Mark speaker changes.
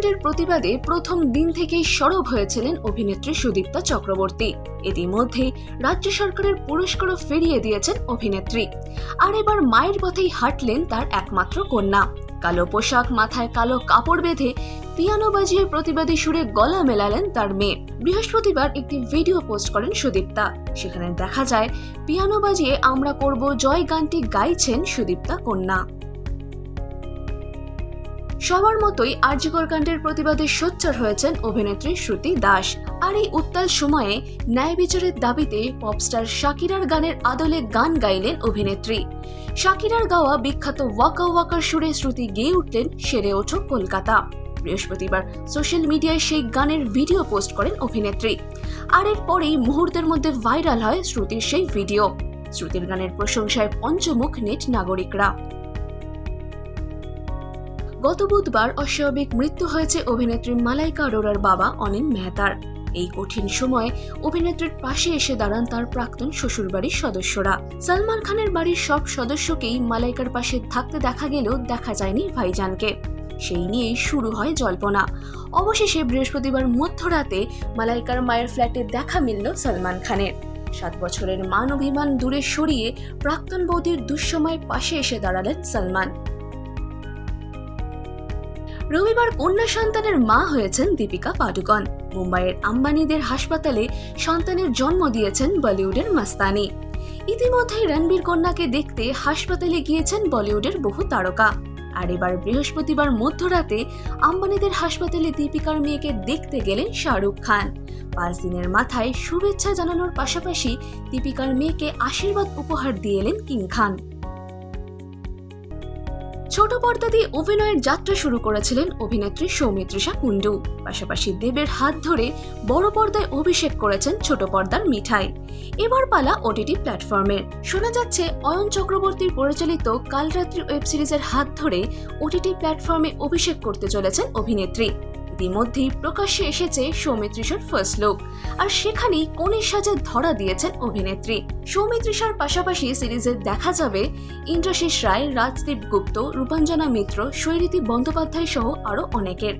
Speaker 1: প্রতিবাদে প্রথম দিন থেকেই সরব হয়েছিলেন অভিনেত্রী সুদীপ্তা চক্রবর্তী। ইতিমধ্যেই রাজ্য সরকারের পুরস্কারও ফিরিয়ে দিয়েছেন অভিনেত্রী। আর এবার মায়ের পথেই হাঁটলেন তার একমাত্র কন্যা। কালো পোশাক, মাথায় কালো কাপড় বেঁধে পিয়ানো বাজিয়ে প্রতিবাদী সুরে গলা মেলালেন তার মেয়ে। বৃহস্পতিবার একটি ভিডিও পোস্ট করেন সুদীপ্তা। সেখানে দেখা যায়, পিয়ানো বাজিয়ে আমরা করব জয় গানটি গাইছেন সুদীপ্তা কন্যা। সবার মতোই আর্যিকর কাণ্ডের প্রতিবাদে সোচ্চার হয়েছেন অভিনেত্রী শ্রুতি দাস। আর এই উত্তাল সময়ে ন্যায় বিচারের দাবিতে পপস্টার শাকিরার গানের আদলে গান গাইলেন অভিনেত্রী। শাকিরার গাওয়া বিখ্যাত ওয়াকা ওয়াকার সুরে শ্রুতি গেয়ে উঠলেন সেরে ওঠো কলকাতা। বৃহস্পতিবার সোশ্যাল মিডিয়ায় সেই গানের ভিডিও পোস্ট করেন অভিনেত্রী। আর এরপরেই মুহূর্তের মধ্যে ভাইরাল হয় শ্রুতির সেই ভিডিও। শ্রুতির গানের প্রশংসায় পঞ্চমুখ নেট নাগরিকরা। গত বুধবার অস্বাভাবিক মৃত্যু হয়েছে অভিনেত্রী মালাইকা অরোরার বাবা অনিল মেহতার। এই কঠিন সময়ে অভিনেত্রীর পাশে এসে দাঁড়ান তার প্রাক্তন শ্বশুরবাড়ির সদস্যরা। সালমান খানের বাড়ির সব সদস্যকেই মালাইকার পাশে থাকতে দেখা গেলেও দেখা যায়নি ভাইজানকে। সেই নিয়েই শুরু হয় জল্পনা। অবশেষে বৃহস্পতিবার মধ্যরাতে মালাইকার মায়ের ফ্ল্যাটে দেখা মিলল সালমান খানের। সাত বছরের মান অভিমান দূরে সরিয়ে প্রাক্তন বৌদির দুঃসময় পাশে এসে দাঁড়ালেন সালমান। রবিবার কন্যা সন্তানের মা হয়েছেন দীপিকা পাডুকন। মুম্বাইয়ের আম্বানিদের হাসপাতালে সন্তানের জন্ম দিয়েছেন বলিউডের মাস্তানি। ইতিমধ্যেই রণবীর কন্যাকে দেখতে হাসপাতালে গিয়েছেন বলিউডের বহু তারকা। আর এবার বৃহস্পতিবার মধ্যরাতে আম্বানিদের হাসপাতালে দীপিকার মেয়েকে দেখতে গেলেন শাহরুখ খান। পাঁচ দিনের মাথায় শুভেচ্ছা জানানোর পাশাপাশি দীপিকার মেয়েকে আশীর্বাদ উপহার দিয়ে এলেন কিং খান। ছোট পর্দা দিয়ে অভিনয়ের যাত্রা শুরু করেছিলেন অভিনেত্রী সৌমিত্রিষা কুণ্ডু। পাশাপাশি দেবের হাত ধরে বড় পর্দায় অভিষেক করেছেন ছোট পর্দার মিঠাই। এবার পালা ওটিটি প্ল্যাটফর্মের শোনা যাচ্ছে অয়ন চক্রবর্তীর পরিচালিত কালরাত্রি ওয়েব সিরিজের হাত ধরে ওটিটি প্ল্যাটফর্মে অভিষেক করতে চলেছেন অভিনেত্রী। ইতিমধ্যেই প্রকাশ্যে এসেছে সৌমিত্রিষার ফার্স্ট লুক আর সেখানেই কনের সাজে ধরা দিয়েছেন অভিনেত্রী। সৌমিত্রিষার পাশাপাশি সিরিজে দেখা যাবে ইন্দ্রাশিস রায়, রাজদীপ গুপ্ত, রূপাঞ্জনা মিত্র শৈরীতি বন্দ্যোপাধ্যায় সহ আরও অনেকের।